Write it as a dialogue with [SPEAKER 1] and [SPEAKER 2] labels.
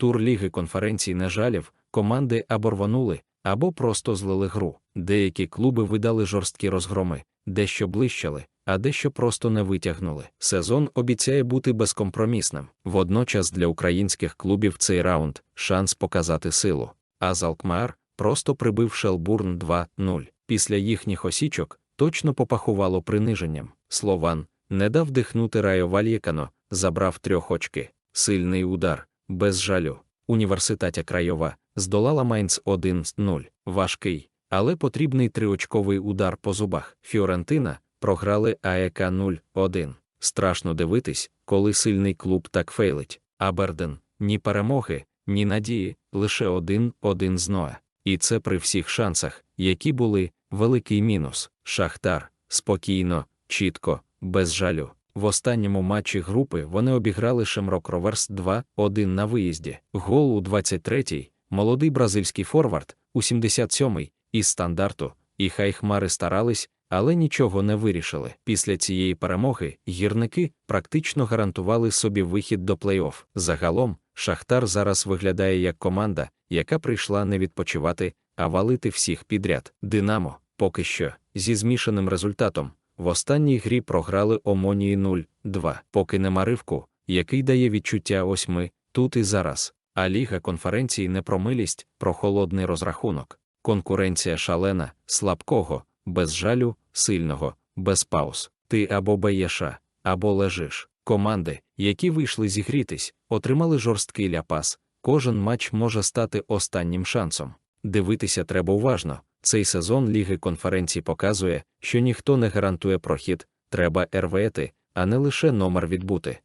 [SPEAKER 1] Тур Ліги конференцій не жалів, команди або рвонули, або просто злили гру. Деякі клуби видали жорсткі розгроми, дещо блищали, а дещо просто не витягнули. Сезон обіцяє бути безкомпромісним. Водночас для українських клубів цей раунд шанс показати силу. А Залкмар просто прибив Шелбурн 2-0. Після їхніх осічок точно попахувало приниженням. Слован не дав дихнути Райо Вальєкано, забрав трьох очки. Сильний удар, без жалю. Університетя Крайова здолала Майнц 1-0. Важкий, але потрібний триочковий удар по зубах. Фіорентина програли АЕК 0-1. Страшно дивитись, коли сильний клуб так фейлить. Аберден ні перемоги, ні надії, лише один-один з Ноа. І це при всіх шансах, які були великий мінус. Шахтар спокійно, чітко, без жалю. В останньому матчі групи вони обіграли Шемрок Роверс 2-1 на виїзді. Гол у 23-й, молодий бразильський форвард, у 77-й, із стандарту, і хай хмари старались, але нічого не вирішили. Після цієї перемоги гірники практично гарантували собі вихід до плей-офф. Загалом, Шахтар зараз виглядає як команда, яка прийшла не відпочивати, а валити всіх підряд. Динамо, поки що, зі змішаним результатом. В останній грі програли Омонії 0-2, поки нема ривку, який дає відчуття ось ми, тут і зараз. А Ліга конференції не про милість, про холодний розрахунок. Конкуренція шалена, слабкого, без жалю, сильного, без пауз. Ти або баєша, або лежиш. Команди, які вийшли зігрітись, отримали жорсткий ляпас. Кожен матч може стати останнім шансом. Дивитися треба уважно. Цей сезон Ліги конференцій показує, що ніхто не гарантує прохід, треба рвети, а не лише номер відбути.